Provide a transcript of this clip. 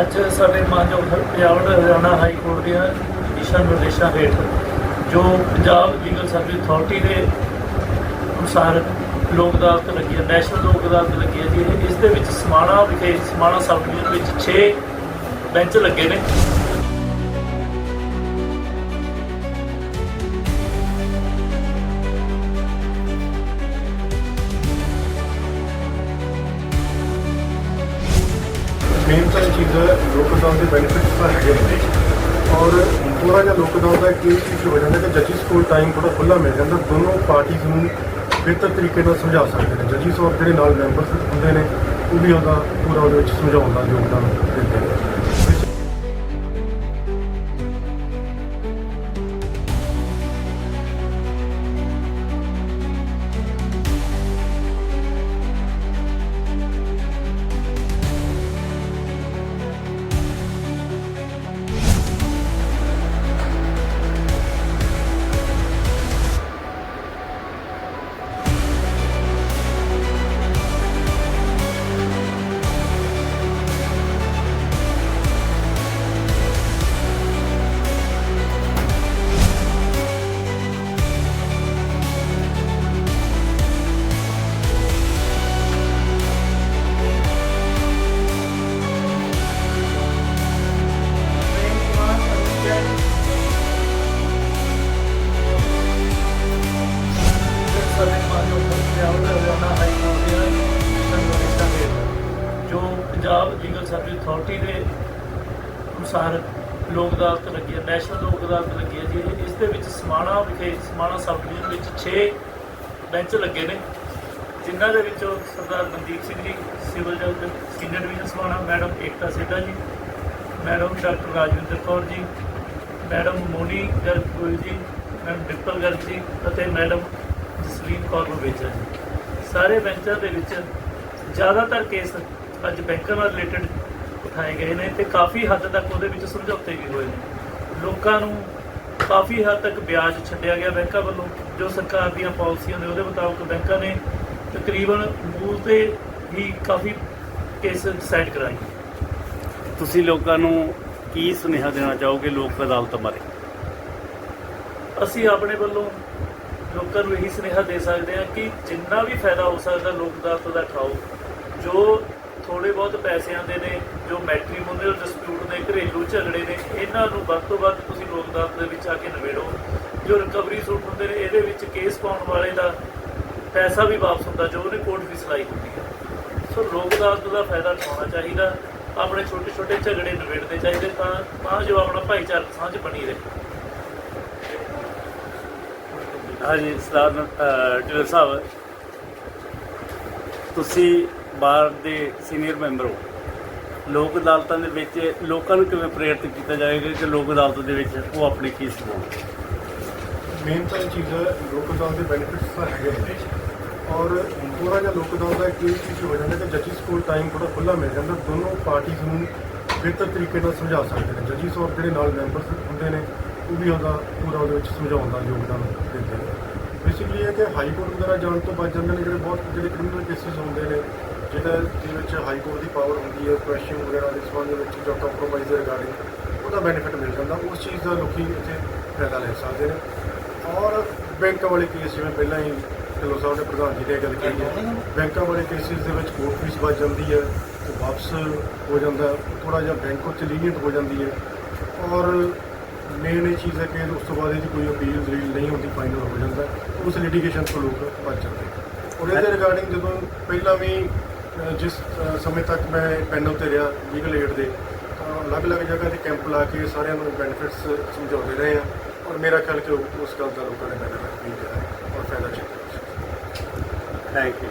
ਅੱਜ ਸਾਡੇ ਮਾਨਯੋਗ ਪੰਜਾਬ ਦੇ ਹਰਿਆਣਾ ਹਾਈ ਕੋਰਟ ਦੀਆਂ ਦਿਸ਼ਾ ਨਿਰਦੇਸ਼ਾਂ ਹੇਠ ਜੋ ਪੰਜਾਬ ਲੀਗਲ ਸਰਵਿਸ ਅਥਾਰਟੀ ਦੇ ਅਨੁਸਾਰ ਲੋਕ ਅਦਾਲਤ ਲੱਗੀ ਹੈ ਨੈਸ਼ਨਲ ਲੋਕ ਅਦਾਲਤ ਲੱਗੀ ਹੈ ਜੀ। ਇਸ ਦੇ ਵਿੱਚ ਸਮਾਣਾ ਵਿਖੇ, ਸਮਾਣਾ ਸਬ ਡਿਵੀਜ਼ਨ ਵਿੱਚ 6 ਬੈਂਚ ਲੱਗੇ ਨੇ। ਮੇਨ ਤਾਂ ਇਹ ਚੀਜ਼ ਹੈ ਲੋਕ ਅਦਾਲਤ ਦੇ ਬੈਨੀਫਿਟਸ ਤਾਂ ਹੈਗੇ ਨੇ। ਔਰ ਥੋੜਾ ਜਿਹਾ ਲੋਕ ਅਦਾਲਤ ਦਾ ਕੀ ਚੀਜ਼ ਹੋ ਜਾਂਦਾ ਕਿ ਜੱਜਿਸ ਕੋਲ ਟਾਈਮ ਥੋੜਾ ਖੁੱਲਾ ਮਿਲ ਜਾਂਦਾ, ਦੋਨੋਂ ਪਾਰਟੀਆਂ ਨੂੰ ਬਿਹਤਰ ਤਰੀਕੇ ਨਾਲ ਸਮਝਾ ਸਕਦੇ ਨੇ। ਜੱਜਿਸ ਔਰ ਜਿਹੜੇ ਨਾਲ ਮੈਂਬਰਸ ਹੁੰਦੇ ਨੇ, ਉਹ ਵੀ ਉਹਦਾ ਪੂਰਾ ਉਹਦੇ ਵਿੱਚ ਸਮਝਾਉਣ ਦਾ ਯੋਗਦਾਨ ਦਿੰਦੇ ਨੇ। ਸਰਵਿਸ ਅਥਾਰਟੀ ਦੇ ਅਨੁਸਾਰ ਲੋਕ ਅਦਾਲਤ ਲੱਗੀ ਹੈ ਨੈਸ਼ਨਲ ਲੋਕ ਅਦਾਲਤ ਲੱਗੀ ਹੈ ਜੀ। ਇਸ ਦੇ ਵਿੱਚ ਸਮਾਣਾ ਵਿਖੇ, ਸਮਾਣਾ ਸਬ ਡਿਵੀਜ਼ਨ ਵਿੱਚ 6 ਬੈਂਚ ਲੱਗੇ ਨੇ, ਜਿਨ੍ਹਾਂ ਦੇ ਵਿੱਚੋਂ ਸਰਦਾਰ ਮਨਦੀਪ ਸਿੰਘ ਜੀ, ਸਿਵਲ ਜੱਜ, senior division Samana, madam Ekta Setha ji, madam doctor Rajwinder Kaur ji, madam Moni Garg Goyal ji, madam Dimple Garg ਜੀ ਅਤੇ ਮੈਡਮ ਜਸਲੀਨ ਕੌਰ ਨੂੰ ਨਵੇਜਾ ਜੀ। ਸਾਰੇ ਬੈਂਚਾਂ ਦੇ ਵਿੱਚ ਜ਼ਿਆਦਾਤਰ ਕੇਸ ਅੱਜ ਬੈਂਕਾਂ ਨਾਲ ਰਿਲੇਟਡ ਉਠਾਏ ਗਏ ਨੇ ਤੇ ਕਾਫੀ ਹੱਦ ਤੱਕ ਉਹਦੇ ਵਿੱਚ ਸਮਝੌਤੇ ਵੀ ਹੋਏ ਨੇ। ਲੋਕਾਂ ਨੂੰ ਕਾਫੀ ਹੱਦ ਤੱਕ ਵਿਆਜ ਛੱਡਿਆ ਗਿਆ। ਬੈਂਕਾਂ ਵੱਲੋਂ ਜੋ ਸਰਕਾਰ ਦੀਆਂ ਪਾਲਿਸੀਆਂ ਨੇ ਉਹਦੇ ਮੁਤਾਬਕ ਬੈਂਕਾਂ ਨੇ ਤਕਰੀਬਨ ਮੂਲ ਤੇ ਹੀ ਕਾਫੀ ਕੇਸ ਡਿਸਾਈਡ ਕਰਾਏ। ਤੁਸੀਂ ਲੋਕਾਂ ਨੂੰ ਕੀ ਸੁਨੇਹਾ ਦੇਣਾ ਚਾਹੋਗੇ ਲੋਕ ਅਦਾਲਤ ਬਾਰੇ? ਅਸੀਂ ਆਪਣੇ ਵੱਲੋਂ ਲੋਕਾਂ ਨੂੰ ਇਹੀ ਸੁਨੇਹਾ ਦੇ ਸਕਦੇ ਹਾਂ ਕਿ ਜਿੰਨਾ ਵੀ ਫਾਇਦਾ ਹੋ ਸਕਦਾ ਲੋਕ ਅਦਾਲਤ ਦਾ ਖਾਓ ਜੋ ਥੋੜੇ ਬਹੁਤ ਪੈਸਿਆਂ ਦੇ ਨੇ ਜੋ ਮੈਟ੍ਰੀਮੋਨੀਅਲ ਡਿਸਪਿਊਟ ਨੇ ਘਰੇਲੂ ਝਗੜੇ ਨੇ ਇਹਨਾਂ ਨੂੰ ਵੱਧ ਤੋਂ ਵੱਧ ਤੁਸੀਂ ਲੋਕ ਅਦਾਲਤ ਦੇ ਵਿੱਚ ਆ ਕੇ ਨਿਬੇੜੋ। ਜੋ ਰਿਕਵਰੀ ਸੂਟ ਹੁੰਦੇ ਨੇ ਇਹਦੇ ਵਿੱਚ ਕੇਸ ਪਾਉਣ ਵਾਲੇ ਦਾ ਪੈਸਾ ਵੀ ਵਾਪਸ ਹੁੰਦਾ ਜੋ ਉਹਨੇ ਕੋਰਟ ਫੀਸ ਲਾਈ ਹੁੰਦੀ ਹੈ। ਸੋ ਲੋਕ ਅਦਾਲਤ ਦਾ ਫਾਇਦਾ ਉਠਾਉਣਾ ਚਾਹੀਦਾ ਆਪਣੇ ਛੋਟੇ ਛੋਟੇ ਝਗੜੇ ਨਿਬੇੜਦੇ ਚਾਹੀਦੇ ਤਾਂ ਤਾਂ ਜੋ ਆਪਣਾ ਭਾਈਚਾਰਕ ਸਾਂਝ ਬਣੀ ਰਹੇ। ਹਾਂਜੀ ਸਰਦਾਰ ਅਹ, ਸਾਹਿਬ ਤੁਸੀਂ ਬਾਰ ਦੇ ਸੀਨੀਅਰ ਮੈਂਬਰ ਹੋ। ਲੋਕ ਅਦਾਲਤਾਂ ਦੇ ਵਿੱਚ ਲੋਕਾਂ ਨੂੰ ਕਿਵੇਂ ਪ੍ਰੇਰਿਤ ਕੀਤਾ ਜਾਏਗਾ ਕਿ ਲੋਕ ਅਦਾਲਤ ਦੇ ਵਿੱਚ ਉਹ ਆਪਣੇ ਕੇਸ ਲੜਨ ਮੇਨ ਤਾਂ ਇਹ ਚੀਜ਼ ਹੈ, ਲੋਕ ਅਦਾਲਤ ਦੇ ਬੈਨੀਫਿਟਸ ਤਾਂ ਹੈਗੇ ਨੇ। ਔਰ ਪੂਰਾ ਜਿਹਾ ਲੋਕ ਅਦਾਲਤ ਦਾ ਕੀ ਚੀਜ਼ ਹੋ ਜਾਂਦਾ ਕਿ ਜੱਜਿਸ ਕੋਲ ਟਾਈਮ ਥੋੜਾ ਖੁੱਲਾ ਮਿਲ ਜਾਂਦਾ, ਦੋਨੋਂ ਪਾਰਟੀਆਂ ਨੂੰ ਬਿਹਤਰ ਤਰੀਕੇ ਨਾਲ ਸਮਝਾ ਸਕਦੇ ਨੇ। ਜੱਜਿਸ ਔਰ ਜਿਹੜੇ ਨਾਲ ਮੈਂਬਰਸ ਹੁੰਦੇ ਨੇ, ਉਹ ਵੀ ਉਹਦਾ ਪੂਰਾ ਉਹਦੇ ਵਿੱਚ ਸਮਝਾਉਣ ਦਾ ਯੋਗਦਾਨ ਦਿੰਦੇ ਨੇ। ਬੇਸਿਕਲੀ ਇਹ ਕਿ ਹਾਈ ਕੋਰਟ ਵਗੈਰਾ ਜਾਣ ਤੋਂ ਬਚ ਜਾਂਦੇ ਨੇ ਜਿਹੜੇ ਬਹੁਤ ਜਿਹੜੇ ਕ੍ਰਿਮੀਨਲ ਕੇਸਿਸ ਹੁੰਦੇ ਨੇ, ਜਿਹਦਾ ਦੇ ਵਿੱਚ ਹਾਈ ਕੋਰਟ ਦੀ ਪਾਵਰ ਹੁੰਦੀ ਹੈ ਕੁਐਸਚਨ ਵਗੈਰਾ ਦੇ ਸੰਬੰਧ ਵਿੱਚ ਜਾਂ ਕੰਪਰੋਮਾਈਜ਼ ਰਿਗਾਰਡਿੰਗ ਉਹਦਾ ਬੈਨੀਫਿਟ ਮਿਲ ਜਾਂਦਾ। ਉਸ ਚੀਜ਼ ਦਾ ਲੋਕੀ ਇੱਥੇ ਫਾਇਦਾ ਲੈ ਸਕਦੇ ਨੇ। ਔਰ ਬੈਂਕਾਂ ਵਾਲੇ ਕੇਸ ਜਿਵੇਂ ਪਹਿਲਾਂ ਹੀ ਢਿੱਲੋਂ ਸਾਹਿਬ ਨੇ ਪ੍ਰਧਾਨ ਜੀ ਨੇ ਗੱਲ ਕਹੀ ਹੈ। ਬੈਂਕਾਂ ਵਾਲੇ ਕੇਸਿਸ ਦੇ ਵਿੱਚ ਕੋਰਟ ਫੀਸ ਬਚ ਜਾਂਦੀ ਹੈ ਤੇ ਵਾਪਸ ਹੋ ਜਾਂਦਾ। ਥੋੜਾ ਜਿਹਾ ਬੈਂਕ ਉੱਚ ਲੀਨੀਅੰਟ ਹੋ ਜਾਂਦੀ ਹੈ। ਔਰ ਮੇਨ ਇਹ ਚੀਜ਼ ਹੈ ਕਿ ਉਸ ਤੋਂ ਬਾਅਦ ਇਹਦੀ ਕੋਈ ਅਪੀਲ ਦਲੀਲ ਨਹੀਂ ਹੁੰਦੀ ਫਾਈਨਲ ਹੋ ਜਾਂਦਾ ਉਸ ਲਿਟੀਗੇਸ਼ਨ ਤੋਂ ਲੋਕ ਬਚ ਜਾਂਦੇ ਔਰ ਇਹਦੇ ਰਿਗਾਰਡਿੰਗ ਜਦੋਂ ਪਹਿਲਾਂ ਵੀ ਜਿਸ ਸਮੇਂ ਤੱਕ ਮੈਂ ਪੈਨਲ ਤੇ ਰਿਹਾ ਲੀਗਲ ਏਡ ਦੇ ਤਾਂ ਅਲੱਗ-ਅਲੱਗ ਜਗ੍ਹਾ ਤੇ ਕੈਂਪ ਲਾ ਕੇ ਸਾਰਿਆਂ ਨੂੰ ਬੈਨੀਫਿਟਸ ਸਮਝਾਉਂਦੇ ਰਹੇ ਆ ਔਰ ਮੇਰਾ ਖਿਆਲ ਕਿ ਉਹ- ਉਸ ਗੱਲ ਦਾ ਲੋਕਾਂ ਨੇ ਬੈਨੀਫਿਟ ਵੀ ਲਿਆ ਔਰ ਫਾਇਦਾ ਚੱਕਿਆ ਥੈਂਕ ਯੂ